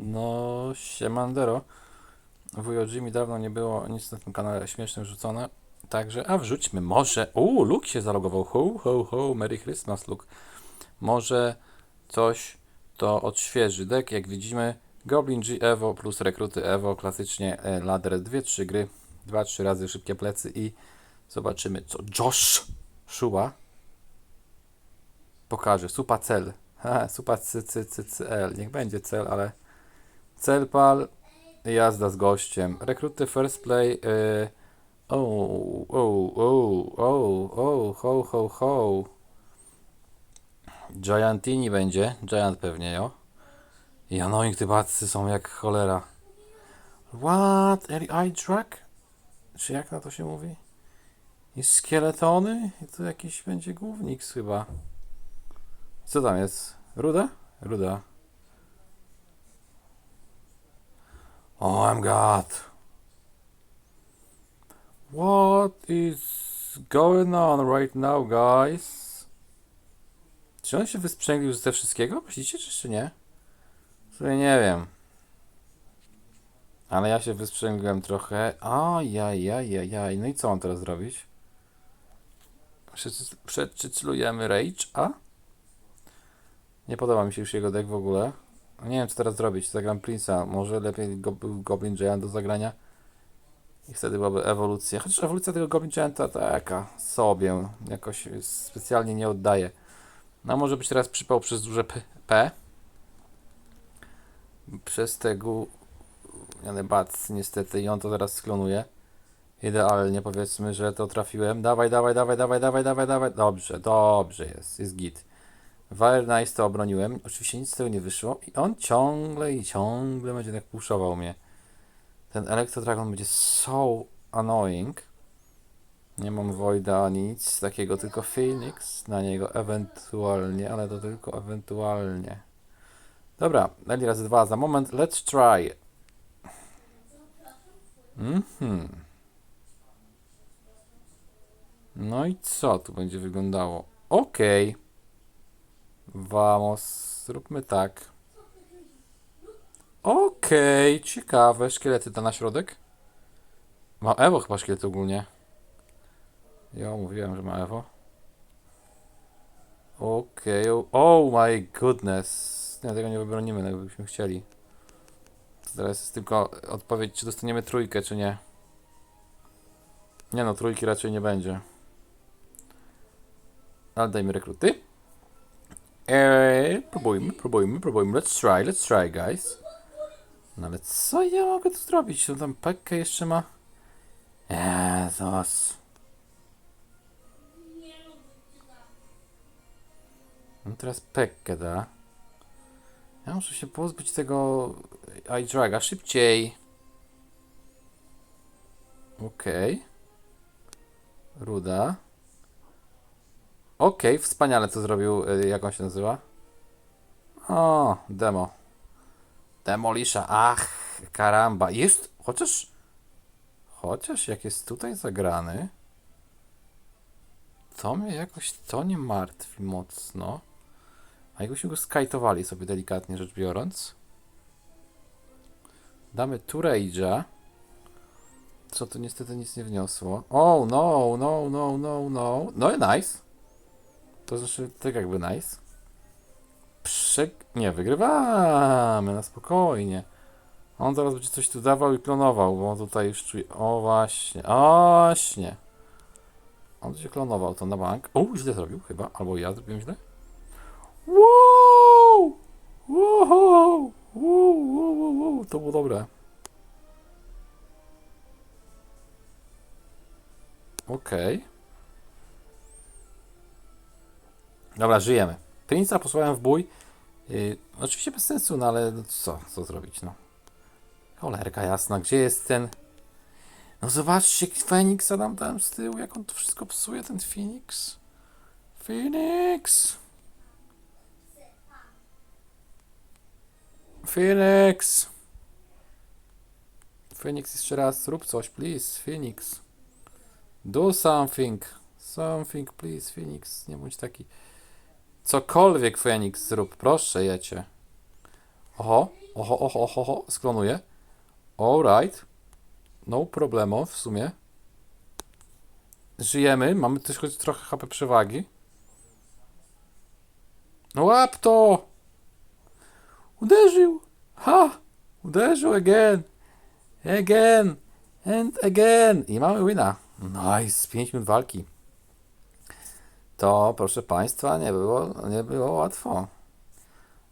No, siemandero. Wujo Jimmy dawno nie było nic na tym kanale śmiesznym rzucone. Także, a wrzućmy może. Uuu, Luke się zalogował. Ho, ho, ho, Merry Christmas, Luke. Może coś to odświeży deck. Jak widzimy, Goblin G Evo plus rekruty Evo. Klasycznie e, ladder 2-3 gry. 2-3 razy szybkie plecy i zobaczymy, co Josh Szua pokaże. Supa cel. Ha, supa c, c, c, cl. Niech będzie cel, ale celpal jazda z gościem. Rekruty first play. Y, o, o, o, o, o, ho, ho, ho. Giantini będzie. Giant pewnie, jo. I annoying te bacy są jak cholera. What? Eye drag? Czy jak na to się mówi? I szkieletony? I to jakiś będzie głównik chyba. Co tam jest? Ruda? Ruda. My god. What is going on right now, guys? Czy on się wysprzęglił ze wszystkiego? Myślicie, czy jeszcze nie? W sumie nie wiem. Ale ja się wysprzęgliłem trochę. Ajajajajaj. No i co mam teraz zrobić? Przeczy- Przeczytlujemy Rage, a? Nie podoba mi się już jego deck w ogóle. Nie wiem, co teraz zrobić. Zagram Prince'a. Może lepiej go, Goblin Giant do zagrania. I wtedy byłaby ewolucja. Chociaż ewolucja tego Goblin Gianta taka sobie. Jakoś specjalnie nie oddaje. No może być teraz przypał przez duże P. P. Przez te gu... Jany Bac niestety i on to teraz sklonuje. Idealnie powiedzmy, że to trafiłem. Dawaj, dawaj, dawaj, dawaj, dawaj, dawaj, dawaj. Dobrze, dobrze jest. Jest git. Fire Nice to obroniłem. Oczywiście nic z tego nie wyszło. I on ciągle i ciągle będzie tak puszował mnie. Ten Electro Dragon będzie so annoying. Nie mam Voida nic takiego, tylko Phoenix na niego ewentualnie, ale to tylko ewentualnie. Dobra, Eli razy dwa za moment. Let's try. Mhm. No i co tu będzie wyglądało? Okej. Vamos, zróbmy tak. Okej, ciekawe. Szkielety to na środek? Ma Ewo chyba szkielety ogólnie. Ja mówiłem, że ma Ewo. Okej, o oh my goodness. Nie, tego nie wybronimy, nawet byśmy chcieli. To teraz jest tylko odpowiedź, czy dostaniemy trójkę, czy nie. Nie no, trójki raczej nie będzie. Ale dajmy rekruty. Eee, próbujmy, próbujmy, próbujmy. Let's try, let's try, guys. No ale co ja mogę tu zrobić? No tam Pekkę jeszcze ma. Jezus. No teraz Pekkę da. Ja muszę się pozbyć tego iDraga szybciej. Okej. Ruda. Okej, wspaniale co zrobił. y, Jak on się nazywa? O, demo. Demolisha. Ach, karamba. Jest, chociaż... Chociaż jak jest tutaj zagrany... To mnie jakoś to nie martwi mocno. A jakbyśmy go skajtowali sobie delikatnie rzecz biorąc. Damy tu Rage'a. Co to niestety nic nie wniosło. Oh no, no, no, no, no. No i nice. To znaczy tak jakby nice. Przek... Nie, wygrywamy na spokojnie. On zaraz będzie coś tu dawał i klonował, bo on tutaj już czuje... O właśnie, o właśnie. On się klonował to na bank. O, źle zrobił chyba. Albo ja zrobiłem źle. Wow! Wow! Wow, wow, wow, wow. To było dobre. Okej. Dobra, żyjemy. Prince'a posłałem w bój. Yy, oczywiście bez sensu, no ale no co, co zrobić, no. Cholerka jasna, gdzie jest ten... No zobaczcie, Feniksa nam tam z tyłu, jak on to wszystko psuje, ten Phoenix. Phoenix! Phoenix! Phoenix jeszcze raz, zrób coś, please, Phoenix. Do something. Something, please, Phoenix. Nie bądź taki... Cokolwiek, Phoenix, zrób, proszę, jecie. Oho, Oho, oho, oho, oho, sklonuję. Alright. No problemo w sumie. Żyjemy, mamy też choć trochę HP przewagi. No łap to! Uderzył! Ha! Uderzył again! Again! And again! I mamy wina. Nice, 5 minut walki. To, proszę Państwa, nie było, nie było łatwo.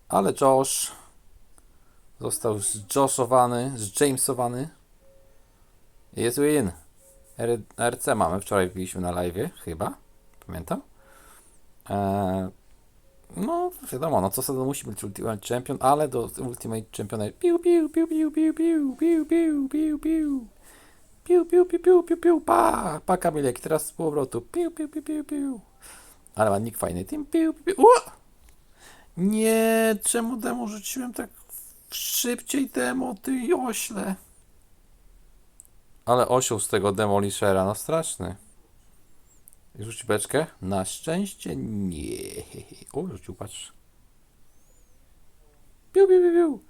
Ale Josh został zjoshowany, zjamesowany. Jest win. RC mamy, wczoraj wbiliśmy na live, chyba, pamiętam. Eee, no, wiadomo, no co sobie musi być Ultimate Champion, ale do Ultimate Championa piu piu piu piu piu piu piu piu piu piu piu piu piu piu piu piu pa pa Kamilek, teraz z powrotu piu piu piu piu piu ale ma nick fajny, tym piu piu piu Ua! nie, czemu demo rzuciłem tak szybciej demo, ty ośle ale osioł z tego Demolishera, no straszny. Rzuci beczkę? Na szczęście nie. O, rzucił, patrz. Piu, piu, piu, piu.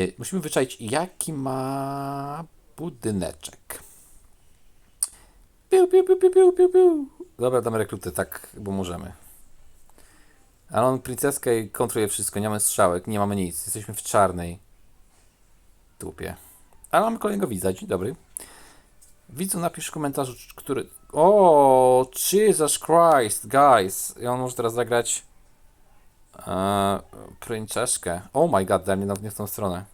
Y, musimy wyczaić, jaki ma budyneczek. Piu, piu, piu, piu, piu, piu, piu. Dobra, damy rekrutę, tak, bo możemy. Ale on princeskę i kontroluje wszystko, nie mamy strzałek, nie mamy nic. Jesteśmy w czarnej tupie. Ale mamy kolejnego widza, dzień dobry. Widzu, napisz w komentarzu, który... O, Jesus Christ, guys. I on może teraz zagrać e, princeskę. Oh my god, daj mnie nie w tą stronę.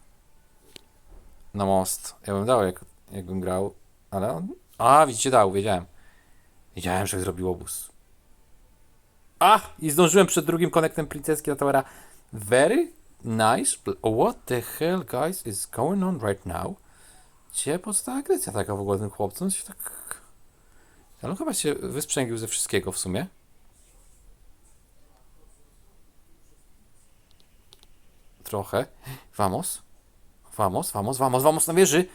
Na most. Ja bym dał, jak, jakbym grał, ale on... A, widzicie, dał, wiedziałem. Wiedziałem, że zrobił obóz. A! I zdążyłem przed drugim konektem princeski do towera. Very nice. What the hell, guys, is going on right now? Gdzie powstała agresja taka w ogóle tym chłopcom? Się tak... Ale on chyba się wysprzęgił ze wszystkiego w sumie. Trochę. Vamos. Vamos, vamos, vamos, vamos na wieży.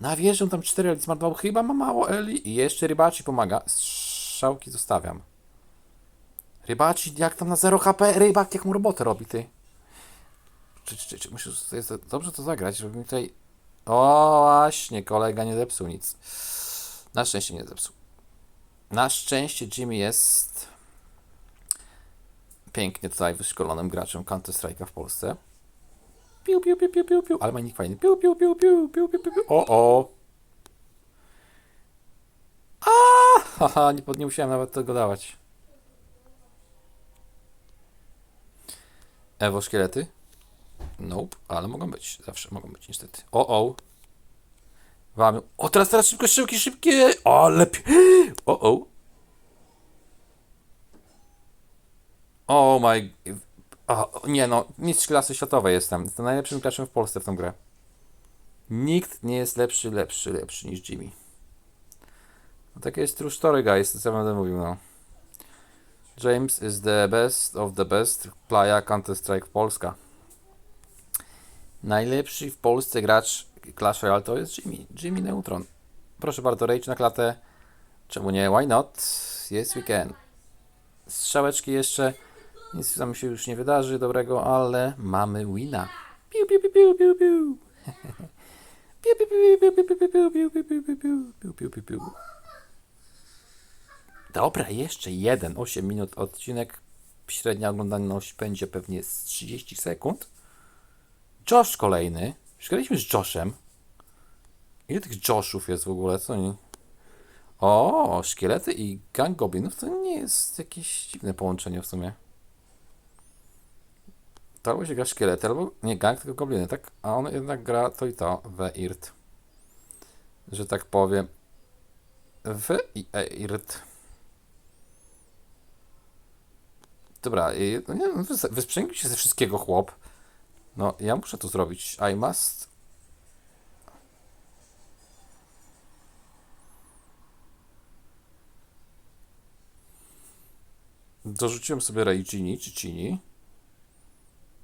Na wieży on tam cztery Eli zmarnował. Chyba ma mało Eli. I jeszcze Rybaci pomaga. Strzałki zostawiam. Rybaci, jak tam na 0 HP? Rybak, jak mu robotę robi, ty. Czy, czy, czy, muszę jest dobrze to zagrać, żeby mi tutaj o, właśnie, kolega nie zepsuł nic. Na szczęście nie zepsuł. Na szczęście Jimmy jest pięknie tutaj wyszkolonym graczem Counter-Strike'a w Polsce. Piu, piu, piu, piu, piu, piu, ale ma nick fajny. Piu, piu, piu, piu, piu, piu, piu, piu. O, o. A, haha, nie, nie musiałem nawet tego dawać. Ewo szkielety? Nope, ale mogą być. Zawsze mogą być, niestety. O, o. Wamy. O, teraz, teraz szybko, szybkie, szybkie. O, lepiej. O, o. O my... O, nie no, mistrz klasy światowej jestem. Jestem najlepszym graczem w Polsce w tą grę. Nikt nie jest lepszy, lepszy, lepszy niż Jimmy. No takie jest true story, guys, co ja będę mówił, no. James is the best of the best playa Counter-Strike Polska. Najlepszy w Polsce gracz Clash Royale to jest Jimmy. Jimmy Neutron. Proszę bardzo, rage na klatę. Czemu nie? Why not? Yes, we can. Strzałeczki jeszcze. Nic tam się już nie wydarzy dobrego, ale mamy wina. Piu, piu, piu, piu, piu, piu. Piu, piu, piu, piu, piu, piu, piu, piu, piu, piu, piu, piu, piu, piu, piu. Dobra, jeszcze jeden. 8 minut odcinek. Średnia oglądalność będzie pewnie z 30 sekund. Josh kolejny. Już graliśmy z Joshem. Ile tych Joshów jest w ogóle? Co oni? O, szkielety i gang goblinów to nie jest jakieś dziwne połączenie w sumie. To albo się gra szkielety, albo nie gang, tylko gobliny, tak? A on jednak gra to i to, w IRT. Że tak powiem. W i e, IRT. Dobra, i, no nie, no, wys- wysprzęgił się ze wszystkiego chłop. No, ja muszę to zrobić. I must. Dorzuciłem sobie Raijini czy Chini.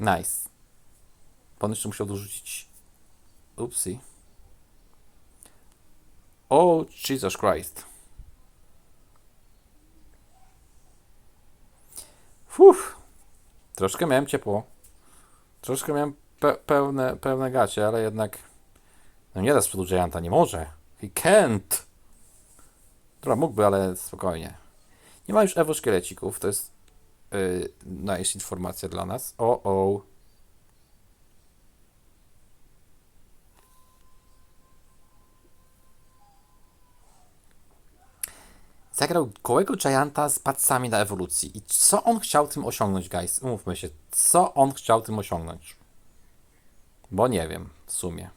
nice. Pan jeszcze musiał dorzucić. Upsi. O, Jesus Christ. Fuh. Troszkę miałem ciepło. Troszkę miałem pe pełne, pełne gacie, ale jednak... No nie da z przodu Gianta, nie może. He can't. Dobra, mógłby, ale spokojnie. Nie ma już Ewo szkielecików, to jest yy, nice informacja dla nas. O, o. Zagrał gołego Gianta z pacami na ewolucji. I co on chciał tym osiągnąć, guys? Umówmy się, co on chciał tym osiągnąć? Bo nie wiem, w sumie.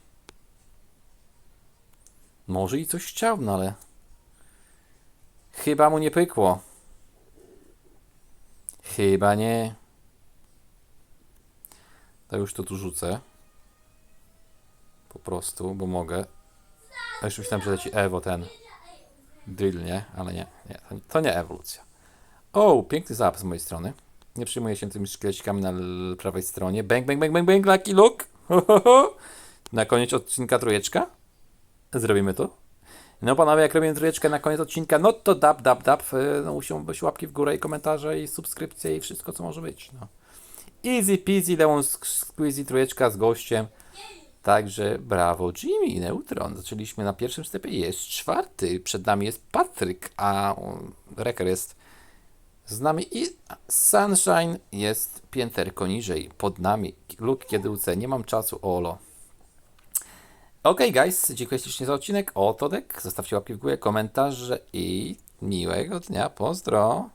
Może i coś chciał, no ale... Chyba mu nie pykło. Chyba nie. To już to tu rzucę. Po prostu, bo mogę. A już myślałem, że leci Evo ten. Drill, nie? Ale nie, nie. to- nie ewolucja. O, piękny zapis z mojej strony. Nie przyjmuję się tymi szkielecikami na prawej stronie. Bang, bang, bang, bang, bang, lucky look. Ho, ho, ho. Na koniec odcinka trójeczka. Zrobimy to. No panowie, jak robimy trójeczkę na koniec odcinka, no to dab, dab, dab. y, No muszą być łapki w górę i komentarze i subskrypcje i wszystko, co może być. No. Easy peasy, lemon squeezy, trójeczka z gościem. Także brawo Jimmy, Neutron. Zaczęliśmy na pierwszym stepie, jest czwarty. Przed nami jest Patryk, a Reker jest z nami i Sunshine jest pięterko niżej, pod nami. Luke kiedy UC, nie mam czasu, olo. Ok, guys, dziękuję ślicznie za odcinek. Oto dek. Zostawcie łapki w górę, komentarze i miłego dnia. Pozdro.